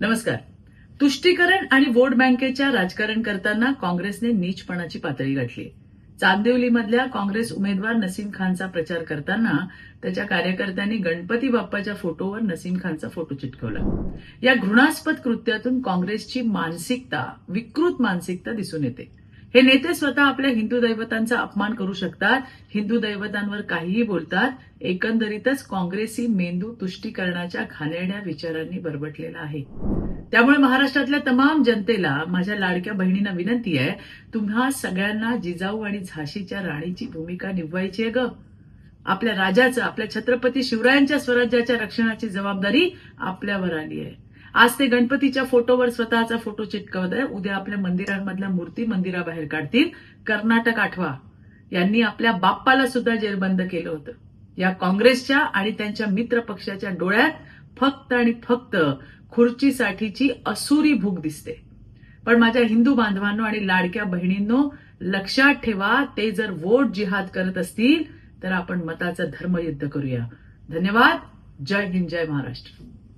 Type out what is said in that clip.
नमस्कार. तुष्टीकरण आणि वोट बँकेच्या राजकारण करताना काँग्रेसने नीचपणाची पातळी गाठली. चांदिवलीमधल्या काँग्रेस उमेदवार नसीम खानचा प्रचार करताना त्याच्या कार्यकर्त्यांनी गणपती बाप्पाच्या फोटोवर नसीम खानचा फोटो चिटकवला. या घृणास्पद कृत्यातून काँग्रेसची मानसिकता विकृत मानसिकता दिसून येते. हे नेते स्वतः आपल्या हिंदू दैवतांचा अपमान करू शकतात. हिंदू दैवतांवर काहीही बोलतात. एकंदरीतच काँग्रेसी मेंदू तुष्टीकरणाच्या घाणेरड्या विचारांनी बरबटलेला आहे. त्यामुळे महाराष्ट्रातल्या तमाम जनतेला माझ्या लाडक्या बहिणींना विनंती आहे तुम्हा सगळ्यांना जिजाऊ आणि झाशीच्या राणीची भूमिका निभवायची आहे ग. आपल्या राजाचं आपल्या छत्रपती शिवरायांच्या स्वराज्याच्या रक्षणाची जबाबदारी आपल्यावर आली आहे. आज ते गणपतीच्या फोटोवर स्वतःचा फोटो चिटकवत आहे. उद्या आपल्या मंदिरांमधल्या मूर्ती मंदिराबाहेर काढतील. कर्नाटक आठवा. यांनी आपल्या बाप्पाला सुद्धा जेरबंद केलं होतं. या काँग्रेसच्या आणि त्यांच्या मित्र पक्षाच्या डोळ्यात फक्त आणि फक्त खुर्चीसाठीची असुरी भूक दिसते. पण माझ्या हिंदू बांधवांनो आणि लाडक्या बहिणींनो लक्षात ठेवा ते जर वोट जिहाद करत असतील तर आपण मताचं धर्मयुद्ध करूया. धन्यवाद. जय हिंद जय महाराष्ट्र.